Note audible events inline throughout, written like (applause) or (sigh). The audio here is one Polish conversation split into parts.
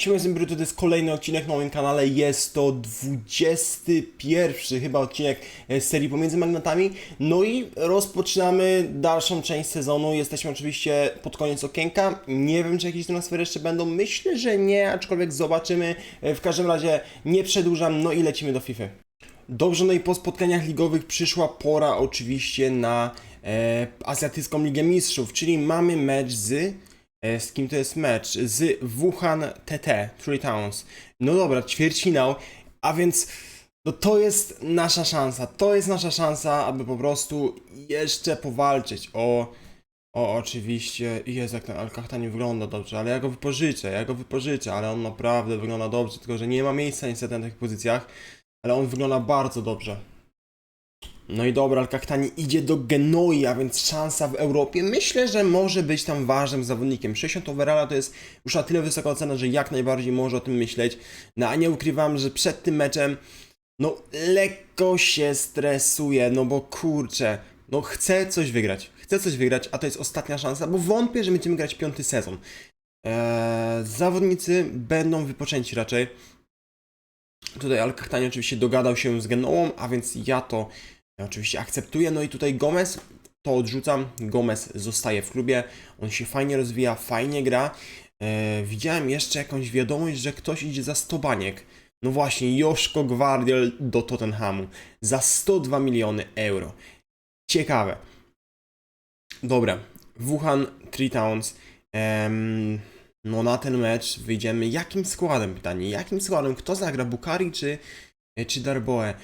Siema, jestem Bruto, to jest kolejny odcinek na moim kanale. Jest to 21 chyba odcinek e, z serii Pomiędzy Magnatami. No i rozpoczynamy dalszą część sezonu. Jesteśmy oczywiście pod koniec okienka. Nie wiem, czy jakieś transfery jeszcze będą. Myślę, że nie, aczkolwiek zobaczymy. E, W każdym razie nie przedłużam, no i lecimy do FIFA. Dobrze, no i po spotkaniach ligowych przyszła pora oczywiście na e, Azjatycką Ligę Mistrzów, czyli mamy mecz z... E, z kim to jest mecz? Z Wuhan TT, Three Towns. No dobra, ćwierćfinał, a więc no to jest nasza szansa, to jest nasza szansa, aby po prostu jeszcze powalczyć o... O, oczywiście, jest jak ten Alkachta nie wygląda dobrze, ale ja go wypożyczę, ja go wypożyczę, ale on naprawdę wygląda dobrze, tylko że nie ma miejsca niestety na tych pozycjach, ale on wygląda bardzo dobrze. No i dobra, Alkachtani idzie do Genoi, a więc szansa w Europie. Myślę, że może być tam ważnym zawodnikiem. 60 overalla to jest już na tyle wysoka ocena, że jak najbardziej może o tym myśleć. No a nie ukrywam, że przed tym meczem no lekko się stresuję, no bo kurczę, no chcę coś wygrać. Chcę coś wygrać, a to jest ostatnia szansa, bo wątpię, że będziemy grać piąty sezon. Eee, zawodnicy będą wypoczęci raczej. Tutaj Alkachtani oczywiście dogadał się z Genoą, a więc ja to oczywiście akceptuję. No i tutaj Gomez to odrzucam. Gomez zostaje w klubie. On się fajnie rozwija, fajnie gra. E, widziałem jeszcze jakąś wiadomość, że ktoś idzie za 100 baniek. No właśnie, Joszko Gwardiel do Tottenhamu za 102 miliony euro. Ciekawe. Dobra, Wuhan, Three Towns. Em, no na ten mecz wyjdziemy jakim składem? Pytanie, jakim składem? Kto zagra? Bukari czy, czy Darboe?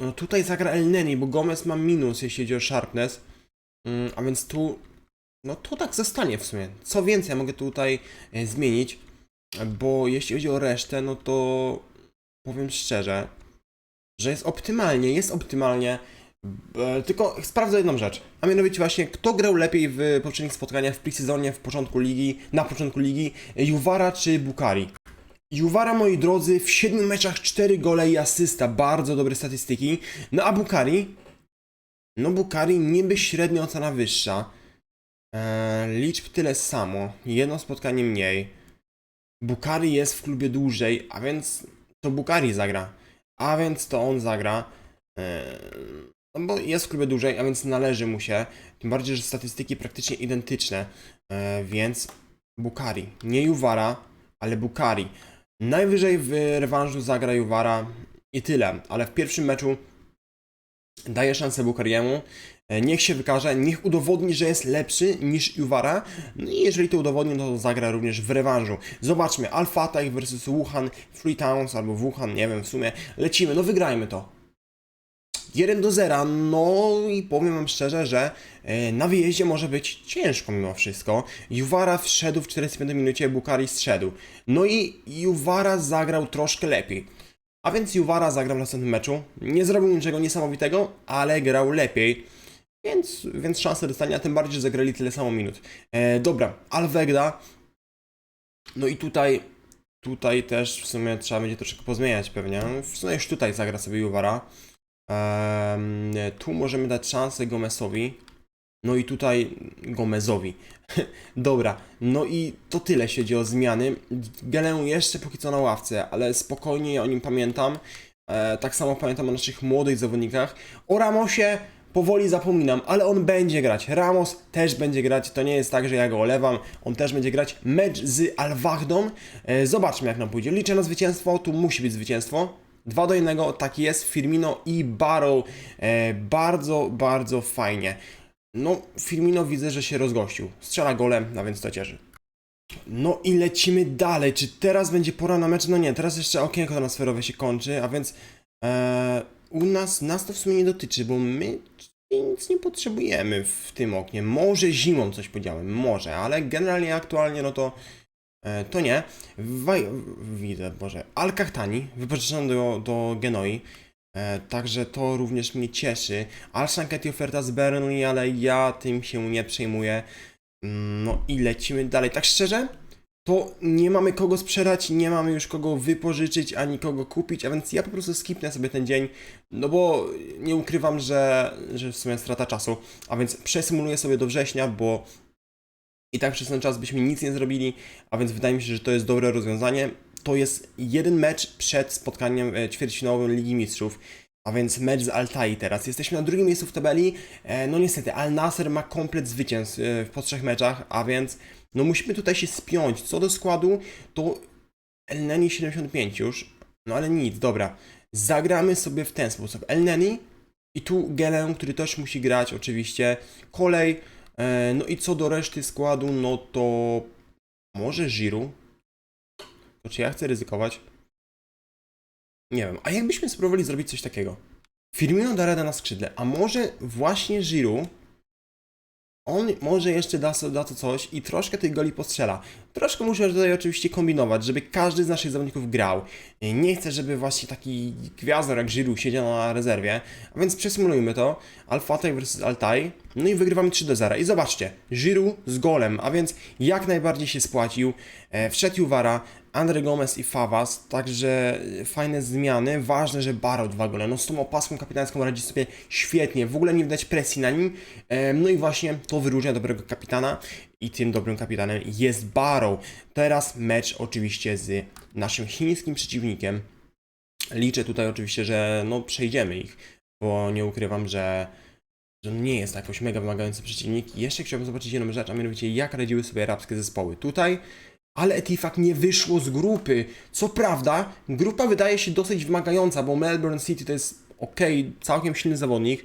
No tutaj zagra El Neni, bo Gomez ma minus, jeśli chodzi o sharpness. Mm, a więc tu, no to tak zostanie w sumie. Co więcej, ja mogę tutaj e, zmienić, bo jeśli chodzi o resztę, no to powiem szczerze, że jest optymalnie, jest optymalnie. E, Tylko sprawdzę jedną rzecz, a mianowicie właśnie, kto grał lepiej w poprzednich spotkaniach w pre-sezonie, w początku ligi, na początku ligi, Juwara czy Bukari? Juwara, moi drodzy, w 7 meczach 4 gole i asysta, bardzo dobre statystyki. No a Bukari? No Bukari niby średnia ocena wyższa. Eee, liczb tyle samo, jedno spotkanie mniej. Bukari jest w klubie dłużej, a więc to Bukari zagra. A więc to on zagra. Eee, no bo jest w klubie dłużej, a więc należy mu się. Tym bardziej, że statystyki praktycznie identyczne. Eee, więc Bukari. Nie Juwara, ale Bukari. Najwyżej w rewanżu zagra Juwara i tyle, ale w pierwszym meczu daje szansę Bukariemu. E, Niech się wykaże, niech udowodni, że jest lepszy niż Juwara. No i jeżeli to udowodni, no to zagra również w rewanżu. Zobaczmy, Alpha Tech vs Wuhan, Free Towns albo Wuhan, nie wiem w sumie. Lecimy, no wygrajmy to. 1 do 0, no i powiem wam szczerze, że e, na wyjeździe może być ciężko mimo wszystko. Juwara wszedł w 45 minucie, Bukari zszedł. No i Juwara zagrał troszkę lepiej. A więc Juwara zagrał w następnym meczu. Nie zrobił niczego niesamowitego, ale grał lepiej. Więc, więc szanse dostania, tym bardziej, że zagrali tyle samo minut. E, dobra, Alvegda. No i tutaj, tutaj też w sumie trzeba będzie troszkę pozmieniać pewnie. W sumie już tutaj zagra sobie Juwara. Tu możemy dać szansę Gomezowi. No i tutaj Gomezowi. (laughs) Dobra, no i to tyle się dzieje o zmiany. Gelę jeszcze póki co na ławce, ale spokojnie o nim pamiętam. E, tak samo pamiętam o naszych młodych zawodnikach. O Ramosie powoli zapominam, ale on będzie grać. Ramos też będzie grać. To nie jest tak, że ja go olewam. On też będzie grać. Mecz z Alwachdą. E, zobaczmy jak nam pójdzie. Liczę na zwycięstwo. Tu musi być zwycięstwo. 2 do 1, tak jest. Firmino i Barrow. E, bardzo, bardzo fajnie. No, Firmino widzę, że się rozgościł. Strzela golem, a więc to cieszy. No i lecimy dalej. Czy teraz będzie pora na mecz? No nie, teraz jeszcze okienko transferowe się kończy, a więc e, u nas, nas to w sumie nie dotyczy, bo my nic nie potrzebujemy w tym oknie. Może zimą coś podziałem, może, ale generalnie aktualnie no to to nie. Waj, widzę, Boże, Al-Kahtani wypożyczony do, do Genoi. E, także to również mnie cieszy. Al-Shanketi oferta z Burnley, ale ja tym się nie przejmuję. Mm, No i lecimy dalej. Tak szczerze, to nie mamy kogo sprzedać, nie mamy już kogo wypożyczyć, ani kogo kupić, a więc ja po prostu skipnę sobie ten dzień, no bo nie ukrywam, że, że w sumie strata czasu, a więc przesymuluję sobie do września, bo i tak przez ten czas byśmy nic nie zrobili, a więc wydaje mi się, że to jest dobre rozwiązanie. to jest jeden mecz przed spotkaniem e, ćwierćfinałowym Ligi Mistrzów. A więc mecz z Altai teraz. Jesteśmy na drugim miejscu w tabeli. E, No niestety, Al Nasser ma komplet zwycięstw e, po trzech meczach, a więc no musimy tutaj się spiąć. Co do składu, to El Neni 75 już. No ale nic, dobra. Zagramy sobie w ten sposób. El Neni i tu Gelę, który też musi grać oczywiście. Kolej. E, No i co do reszty składu, no to może Giroud. To czy ja chcę ryzykować? Nie wiem. A jakbyśmy spróbowali zrobić coś takiego? Firmino da radę na skrzydle, a może właśnie Giroud on może jeszcze da, da to coś i troszkę tych goli postrzela. Troszkę muszę tutaj oczywiście kombinować, żeby każdy z naszych zawodników grał. Nie chcę, żeby właśnie taki gwiazdor jak Giroud siedział na rezerwie, a więc przesymulujmy to. Alfataj vs Altai, no i wygrywamy 3 do 0. I zobaczcie, Giroud z golem, a więc jak najbardziej się spłacił. E, wszedł Juwara, Andre Gomez i Favas, także fajne zmiany. Ważne, że Barrow dwa gole. No z tą opaską kapitańską radzi sobie świetnie. W ogóle nie widać presji na nim. No i właśnie to wyróżnia dobrego kapitana. I tym dobrym kapitanem jest Barrow. Teraz mecz oczywiście z naszym chińskim przeciwnikiem. Liczę tutaj oczywiście, że no przejdziemy ich, bo nie ukrywam, że że nie jest jakoś mega wymagający przeciwnik. Jeszcze chciałbym zobaczyć jedną rzecz, a mianowicie jak radziły sobie arabskie zespoły. Tutaj ale Etifak nie wyszło z grupy. Co prawda, grupa wydaje się dosyć wymagająca, bo Melbourne City to jest ok, całkiem silny zawodnik.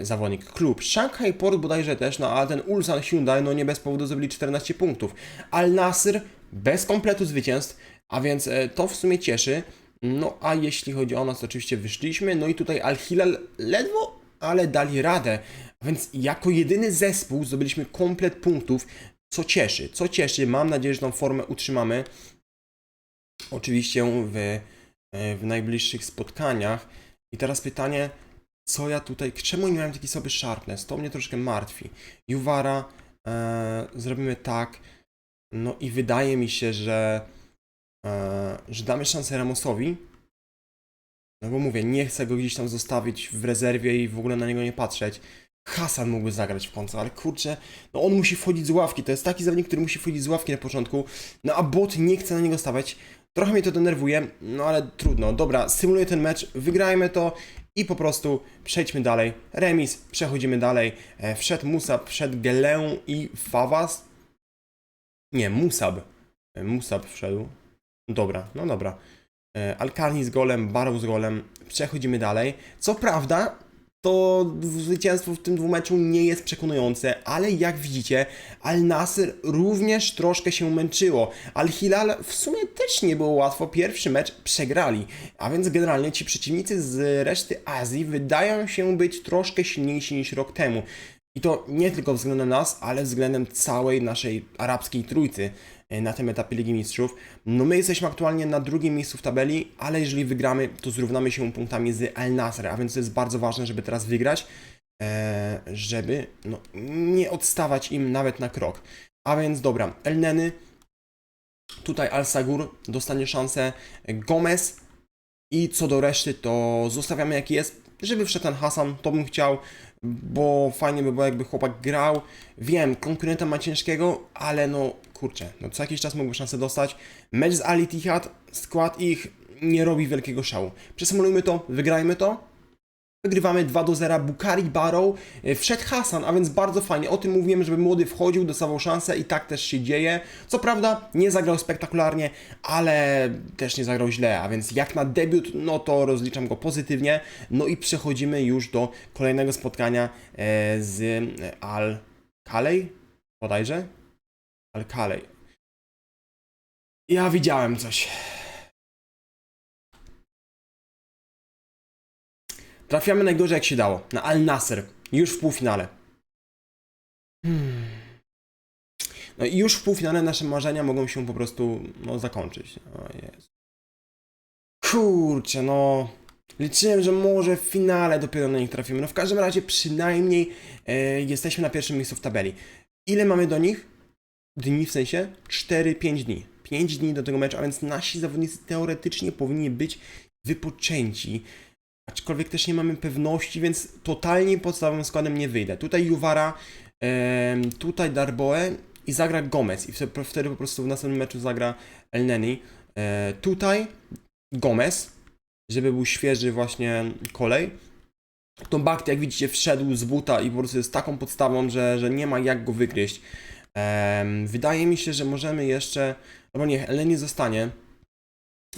Zawodnik, klub. Shanghai Port bodajże też, no ale ten Ulsan Hyundai, no nie bez powodu zrobili 14 punktów. Al Nasr bez kompletu zwycięstw, a więc e, to w sumie cieszy. No a jeśli chodzi o nas, to oczywiście wyszliśmy. No i tutaj Al Hilal ledwo, ale dali radę. A więc jako jedyny zespół zdobyliśmy komplet punktów co cieszy, co cieszy. Mam nadzieję, że tą formę utrzymamy. Oczywiście w, e, w najbliższych spotkaniach. I teraz pytanie, co ja tutaj, czemu nie miałem taki sobie sharpness? To mnie troszkę martwi. Juwara, e, zrobimy tak. No i wydaje mi się, że, e, że damy szansę Ramosowi. No bo mówię, nie chcę go gdzieś tam zostawić w rezerwie i w ogóle na niego nie patrzeć. Hasan mógłby zagrać w końcu, ale kurczę, no on musi wchodzić z ławki. To jest taki zawodnik, który musi wchodzić z ławki na początku. No a bot nie chce na niego stawać. Trochę mnie to denerwuje, no ale trudno. Dobra, symuluję ten mecz, wygrajmy to i po prostu przejdźmy dalej. Remis, przechodzimy dalej. E, wszedł Musab, wszedł Gelę i Favas. Nie, Musab. E, Musab wszedł. Dobra, no dobra. E, Alkani z golem, Barrow z golem. Przechodzimy dalej. Co prawda, to zwycięstwo w tym dwumeczu nie jest przekonujące, ale jak widzicie, Al Nasr również troszkę się męczyło. Al Hilal w sumie też nie było łatwo, pierwszy mecz przegrali, a więc generalnie ci przeciwnicy z reszty Azji wydają się być troszkę silniejsi niż rok temu. I to nie tylko względem nas, ale względem całej naszej arabskiej trójcy na tym etapie Ligi Mistrzów. No my jesteśmy aktualnie na drugim miejscu w tabeli, ale jeżeli wygramy, to zrównamy się punktami z Al Nasr, a więc to jest bardzo ważne, żeby teraz wygrać, e, żeby no, nie odstawać im nawet na krok. A więc dobra, El Neny, tutaj Al Sagur dostanie szansę, Gomez i co do reszty to zostawiamy jaki jest, żeby wszedł ten Hasan, to bym chciał, bo fajnie by było jakby chłopak grał. Wiem, konkurenta ma ciężkiego, ale no kurczę, no co jakiś czas mógłby szansę dostać. Mecz z Ali Tihad, skład ich nie robi wielkiego szału. Przesymulujmy to, wygrajmy to. Wygrywamy 2 do 0, Bukari Barrow, e, wszedł Hasan, a więc bardzo fajnie. O tym mówiłem, żeby młody wchodził, dostawał szansę i tak też się dzieje. Co prawda nie zagrał spektakularnie, ale też nie zagrał źle, a więc jak na debiut, no to rozliczam go pozytywnie. No i przechodzimy już do kolejnego spotkania e, z Al Kalej, bodajże? Al Kalej. Ja widziałem coś. Trafiamy najgorzej jak się dało. Na Al Nasser. Już w półfinale. Hmm. No i już w półfinale nasze marzenia mogą się po prostu no, zakończyć. O Jezu. Kurczę, no. Liczyłem, że może w finale dopiero na nich trafimy. No w każdym razie przynajmniej e, jesteśmy na pierwszym miejscu w tabeli. Ile mamy do nich? Dni w sensie? 4-5 dni. 5 dni do tego meczu, a więc nasi zawodnicy teoretycznie powinni być wypoczęci. Aczkolwiek też nie mamy pewności, więc totalnie podstawowym składem nie wyjdę. Tutaj Juwara, tutaj Darboe i zagra Gomez. I wtedy, po prostu w następnym meczu zagra El Neni. E, tutaj Gomez, żeby był świeży właśnie kolej. Tą Bakti, jak widzicie, wszedł z buta i po prostu jest taką podstawą, że, że nie ma jak go wygryźć. Wydaje mi się, że możemy jeszcze, albo nie, Eleni zostanie.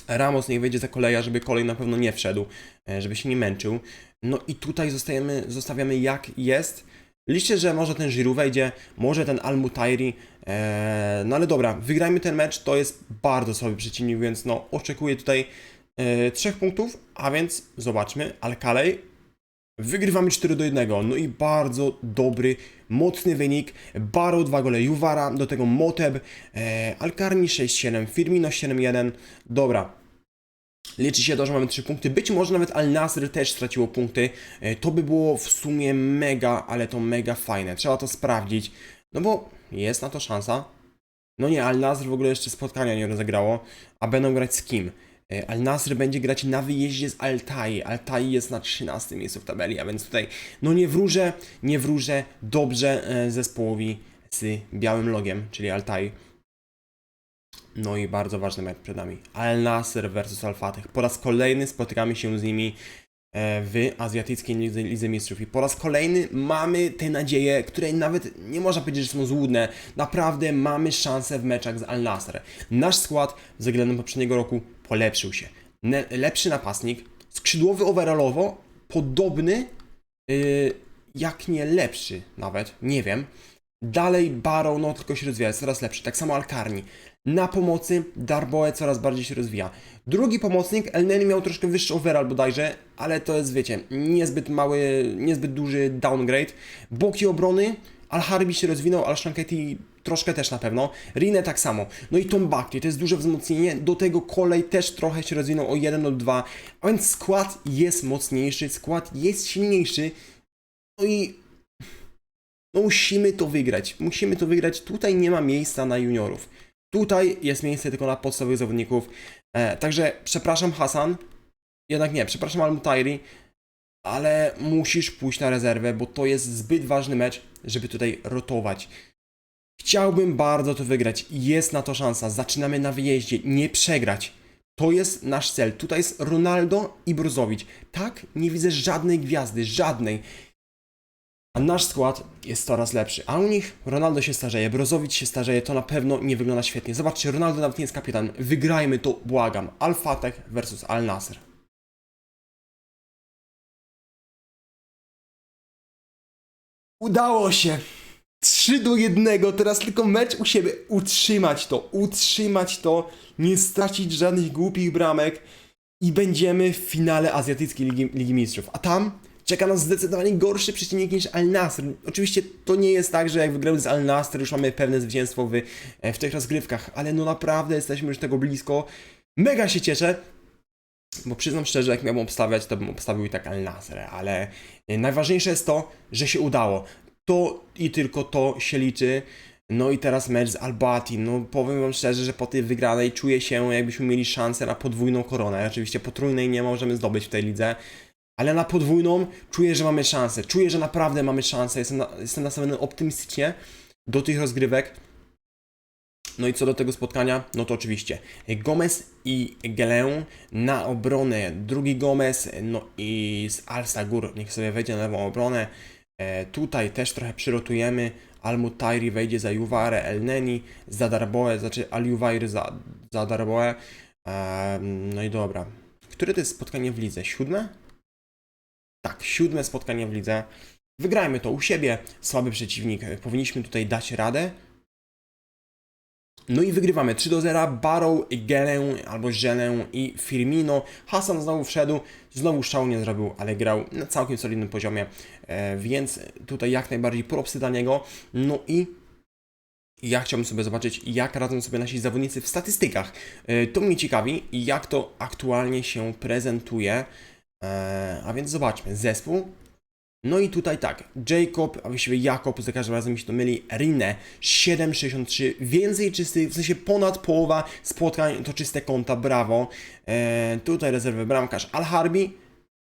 Ramos niech wejdzie za koleja, żeby kolej na pewno nie wszedł, e, żeby się nie męczył. No i tutaj zostajemy, zostawiamy jak jest. Liczę, że może ten Giroud wejdzie, może ten Al-Mutairi, e, no ale dobra, wygrajmy ten mecz, to jest bardzo słaby przeciwnik, więc no oczekuję tutaj e, trzech punktów, a więc zobaczmy, Al-Kalej Wygrywamy 4 do 1. No i bardzo dobry, mocny wynik. Baro 2 gole Juwara, do tego Moteb, e, Alkarni 6-7, Firmino 7-1. Dobra. Liczy się to, że mamy 3 punkty. Być może nawet Al Nasr też straciło punkty. E, to by było w sumie mega, ale to mega fajne. Trzeba to sprawdzić. No bo jest na to szansa. No nie, Al Nasr w ogóle jeszcze spotkania nie rozegrało. A będą grać z kim? E, Al Nasr będzie grać na wyjeździe z Altai. Altai jest na 13 miejscu w tabeli, a więc tutaj no nie wróżę, nie wróżę dobrze e, zespołowi z białym logiem, czyli Altai. No i bardzo ważny mecz przed nami. Al Nasr versus Al Fateh. Po raz kolejny spotykamy się z nimi e, w Azjatyckiej Lidze, Lidze Mistrzów. I po raz kolejny mamy te nadzieje, które nawet nie można powiedzieć, że są złudne. Naprawdę mamy szansę w meczach z Al Nasr. Nasz skład względem poprzedniego roku polepszył się. Ne lepszy napastnik, skrzydłowy overallowo, podobny, yy, jak nie lepszy nawet, nie wiem. Dalej Barrow, no tylko się rozwija, jest coraz lepszy. Tak samo Alkarni. Na pomocy Darboe coraz bardziej się rozwija. Drugi pomocnik, Elneny miał troszkę wyższy overall bodajże, ale to jest, wiecie, niezbyt mały, niezbyt duży downgrade. Boki obrony, Al-Harbi się rozwinął, Al-Shanketi troszkę też na pewno. Rinę tak samo. No i Tom Buckley, to jest duże wzmocnienie. Do tego kolej też trochę się rozwinął o 1 lub 2. A więc skład jest mocniejszy, skład jest silniejszy. No i no musimy to wygrać. Musimy to wygrać. Tutaj nie ma miejsca na juniorów. Tutaj jest miejsce tylko na podstawowych zawodników. E, także przepraszam Hasan. Jednak nie, przepraszam Al-Mutairi. Ale musisz pójść na rezerwę, bo to jest zbyt ważny mecz, żeby tutaj rotować. Chciałbym bardzo to wygrać. Jest na to szansa. Zaczynamy na wyjeździe. Nie przegrać. To jest nasz cel. Tutaj jest Ronaldo i Brozowicz. Tak, nie widzę żadnej gwiazdy, żadnej. A nasz skład jest coraz lepszy. A u nich Ronaldo się starzeje, Brozowicz się starzeje, to na pewno nie wygląda świetnie. Zobaczcie, Ronaldo nawet nie jest kapitan. Wygrajmy to, błagam. Al Fateh versus Al Udało się! 3 do 1, teraz tylko mecz u siebie. Utrzymać to, utrzymać to, nie stracić żadnych głupich bramek i będziemy w finale Azjatyckiej Ligi, Ligi Mistrzów. A tam czeka nas zdecydowanie gorszy przeciwnik niż Al Nasr. Oczywiście to nie jest tak, że jak wygramy z Al Nasr już mamy pewne zwycięstwo w, w tych rozgrywkach, ale no naprawdę jesteśmy już tego blisko. Mega się cieszę, bo przyznam szczerze, jak miałbym obstawiać, to bym obstawił i tak Al Nasr, ale najważniejsze jest to, że się udało. To i tylko to się liczy. No i teraz mecz z Albati. No powiem wam szczerze, że po tej wygranej czuję się jakbyśmy mieli szansę na podwójną koronę. Oczywiście potrójnej nie możemy zdobyć w tej lidze, ale na podwójną czuję, że mamy szansę. Czuję, że naprawdę mamy szansę. Jestem, na, jestem nastawiony optymistycznie do tych rozgrywek. No i co do tego spotkania, no to oczywiście Gomez i Gelę na obronę. Drugi Gomez, no i z Al-Sagur, niech sobie wejdzie na lewą obronę. E, tutaj też trochę przyrotujemy. Al-Mutairi wejdzie za Juwarę, El-Neni za Darboe, znaczy Al-Juwair za, za Darboe. E, no i dobra. Które to jest spotkanie w lidze? Siódme? Tak, siódme spotkanie w lidze. Wygrajmy to u siebie. Słaby przeciwnik. Powinniśmy tutaj dać radę. No i wygrywamy 3 do 0. Barrow, Gelę albo Żelę i Firmino. Hasan znowu wszedł, znowu szału nie zrobił, ale grał na całkiem solidnym poziomie, e, więc tutaj jak najbardziej propsy dla niego. No i ja chciałbym sobie zobaczyć, jak radzą sobie nasi zawodnicy w statystykach. E, To mnie ciekawi, jak to aktualnie się prezentuje. E, A więc zobaczmy. Zespół no i tutaj tak, Jacob, a właściwie Jakob, za każdym razem mi się to myli, Rinne 7,63, więcej czystych, w sensie ponad połowa spotkań to czyste konta, brawo. E, tutaj rezerwy bramkarz Al-Harbi,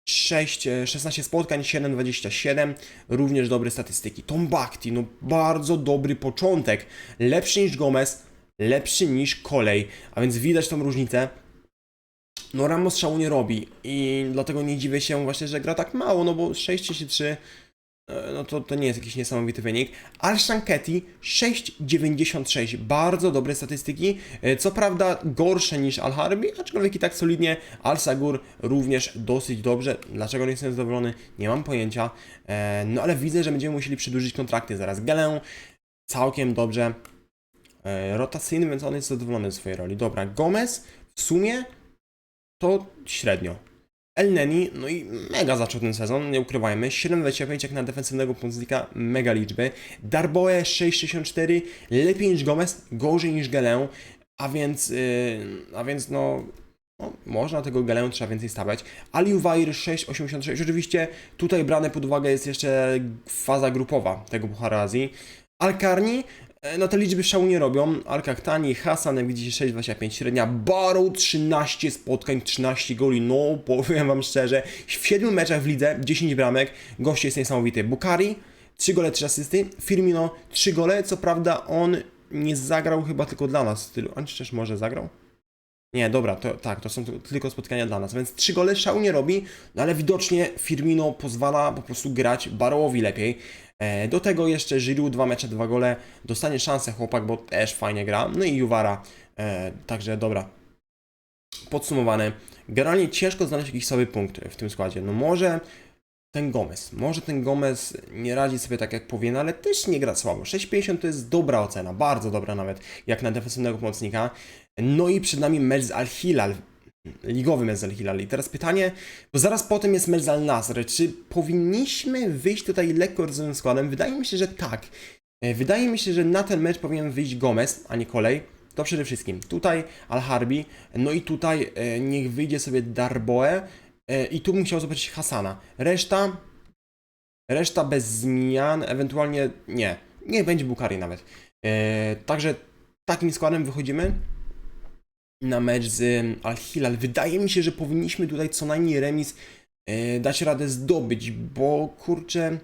6, e, 16 spotkań, 7,27, również dobre statystyki. Tom Bakti, no bardzo dobry początek, lepszy niż Gomez, lepszy niż kolej, a więc widać tą różnicę. No Ramos szału nie robi i dlatego nie dziwię się właśnie, że gra tak mało, no bo 6-3 no to, to nie jest jakiś niesamowity wynik. Al Shanketi 6,96. Bardzo dobre statystyki. E, Co prawda gorsze niż Al Harbi, aczkolwiek i tak solidnie. Al Sagur również dosyć dobrze. Dlaczego nie jestem zadowolony? Nie mam pojęcia. E, No ale widzę, że będziemy musieli przedłużyć kontrakty zaraz. Gelę całkiem dobrze. E, Rotacyjny, więc on jest zadowolony ze swojej roli. Dobra, Gomez w sumie to średnio. El Neni, no i mega zaczął ten sezon, nie ukrywajmy. 7,25 jak na defensywnego pomocnika, mega liczby. Darboe 6,64, lepiej niż Gomez, gorzej niż Gelę, a więc, yy, a więc no, no, można tego Gelę, trzeba więcej stawiać. Aliuwair 6,86, oczywiście tutaj brane pod uwagę jest jeszcze faza grupowa tego Pucharu Azji. Alkarni, no te liczby szału nie robią. Al-Kahtani, Hasan, jak widzicie 6,25 średnia. Barrow 13 spotkań, 13 goli. No, powiem wam szczerze, w 7 meczach w lidze, 10 bramek. Gość jest niesamowity. Bukari, 3 gole, 3 asysty. Firmino, 3 gole. Co prawda on nie zagrał chyba tylko dla nas. Tylu, a czy też może zagrał? Nie, dobra, to tak, to są tylko spotkania dla nas, więc trzy gole szału nie robi, no ale widocznie Firmino pozwala po prostu grać Barrowowi lepiej. E, do tego jeszcze Giroud, dwa mecze, dwa gole, dostanie szansę chłopak, bo też fajnie gra, no i Juwara, e, także dobra. Podsumowane, generalnie ciężko znaleźć jakiś słaby punkt w tym składzie, no może ten Gomez, może ten Gomez nie radzi sobie tak jak powinien, ale też nie gra słabo. 6,50 to jest dobra ocena, bardzo dobra nawet, jak na defensywnego pomocnika. No i przed nami mecz z Al-Hilal, ligowy mecz z Al-Hilal. I teraz pytanie, bo zaraz potem jest mecz z Al-Nasr, czy powinniśmy wyjść tutaj lekko rozumiem składem? Wydaje mi się, że tak. E, Wydaje mi się, że na ten mecz powinien wyjść Gomez, a nie Kolej. To przede wszystkim. Tutaj Al-Harbi, no i tutaj e, niech wyjdzie sobie Darboe e, i tu bym chciał zobaczyć Hasana. Reszta, reszta bez zmian, ewentualnie nie. Niech będzie Bukari nawet. Także takim składem wychodzimy na mecz z Al-Hilal. Wydaje mi się, że powinniśmy tutaj co najmniej remis e, dać radę zdobyć, bo kurczę,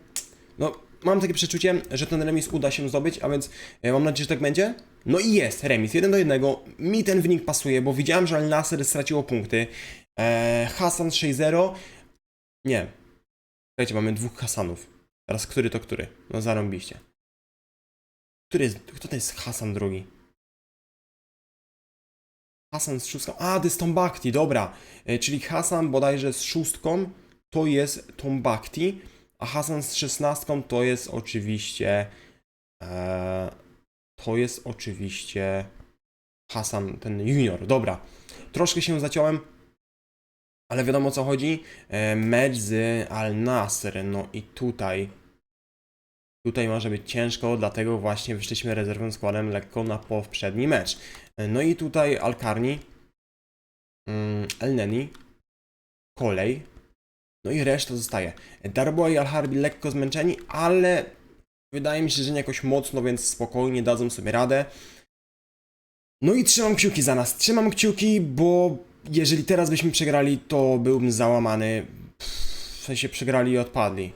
no mam takie przeczucie, że ten remis uda się zdobyć, a więc e, mam nadzieję, że tak będzie. No i jest remis, 1 do 1. Mi ten wynik pasuje, bo widziałem, że Al-Nasr straciło punkty. E, Hasan 6-0. Nie. Słuchajcie, mamy dwóch Hasanów. Teraz który to który? No zarąbiście. Który jest, kto to jest Hasan drugi? Hasan z szóstką. A, to jest Tombakti, dobra. E, czyli Hasan bodajże z szóstką to jest Tombakti, a Hasan z szesnastką to jest oczywiście. E, to jest oczywiście Hasan, ten junior. Dobra. Troszkę się zaciąłem, ale wiadomo o co chodzi. E, mecz z Al Nasr. No i tutaj. Tutaj może być ciężko, dlatego właśnie wyszliśmy rezerwowym składem lekko na poprzedni mecz. No i tutaj Alkarni, mm, El Neni, Kolej, no i reszta zostaje. Darboa i Al-Harbi lekko zmęczeni, ale wydaje mi się, że nie jakoś mocno, więc spokojnie dadzą sobie radę. No i trzymam kciuki za nas. Trzymam kciuki, bo jeżeli teraz byśmy przegrali, to byłbym załamany. W sensie przegrali i odpadli.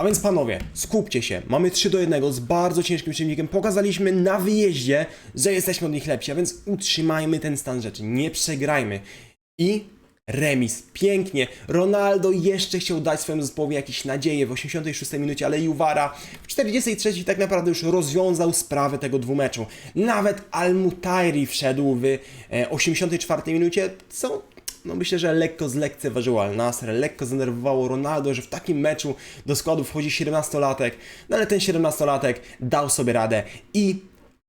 A więc panowie, skupcie się. Mamy 3 do 1 z bardzo ciężkim przeciwnikiem. Pokazaliśmy na wyjeździe, że jesteśmy od nich lepsi, a więc utrzymajmy ten stan rzeczy. Nie przegrajmy. I remis. Pięknie. Ronaldo jeszcze chciał dać swojemu zespołowi jakieś nadzieje w 86 minucie, ale Juwara w 43 tak naprawdę już rozwiązał sprawę tego dwumeczu. Nawet Al-Mutairi wszedł w e, 84 minucie, co no myślę, że lekko zlekceważyło Al Nasr, lekko zdenerwowało Ronaldo, że w takim meczu do składu wchodzi 17-latek, no ale ten 17-latek dał sobie radę i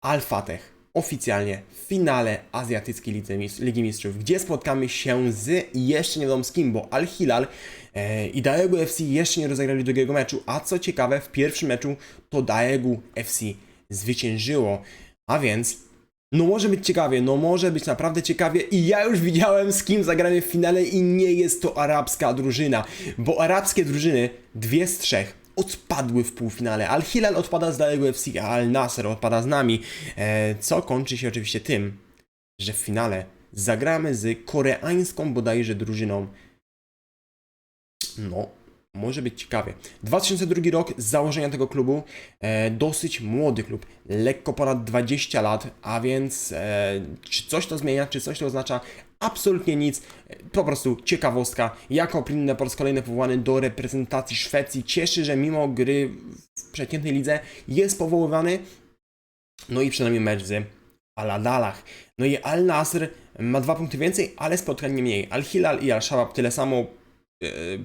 Al Fateh oficjalnie w finale Azjatyckiej Ligi Mistrzów, gdzie spotkamy się z jeszcze nie wiadomo z kim, bo Al Hilal e, i Daegu FC jeszcze nie rozegrali drugiego meczu, a co ciekawe, w pierwszym meczu to Daegu FC zwyciężyło, a więc no może być ciekawie, no może być naprawdę ciekawie i ja już widziałem z kim zagramy w finale i nie jest to arabska drużyna, bo arabskie drużyny, dwie z trzech, odpadły w półfinale. Al-Hilal odpada z Dalego FC, a Al-Nasr odpada z nami, e, co kończy się oczywiście tym, że w finale zagramy z koreańską bodajże drużyną. No, może być ciekawie. 2002 rok z założenia tego klubu, e, dosyć młody klub, lekko ponad 20 lat, a więc e, czy coś to zmienia, czy coś to oznacza? Absolutnie nic, po prostu ciekawostka. Jako Plinne po raz kolejny powołany do reprezentacji Szwecji, cieszy, że mimo gry w przeciętnej lidze jest powoływany, no i przynajmniej mecz z Aladalach. No i Al Nasr ma dwa punkty więcej, ale spotkań nie mniej. Al Hilal i Al Shabab tyle samo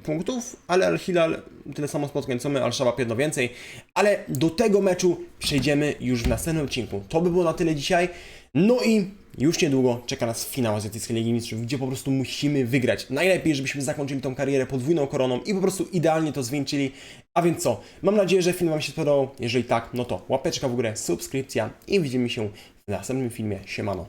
punktów, ale Al Hilal tyle samo spotkań co my, Al Shabab jedno więcej. Ale do tego meczu przejdziemy już w następnym odcinku. To by było na tyle dzisiaj. No i już niedługo czeka nas finał Azjatyckiej Ligi Mistrzów, gdzie po prostu musimy wygrać. Najlepiej, żebyśmy zakończyli tą karierę podwójną koroną i po prostu idealnie to zwieńczyli. A więc co? Mam nadzieję, że film Wam się spodobał. Jeżeli tak, no to łapeczka w górę, subskrypcja i widzimy się w następnym filmie. Siemano.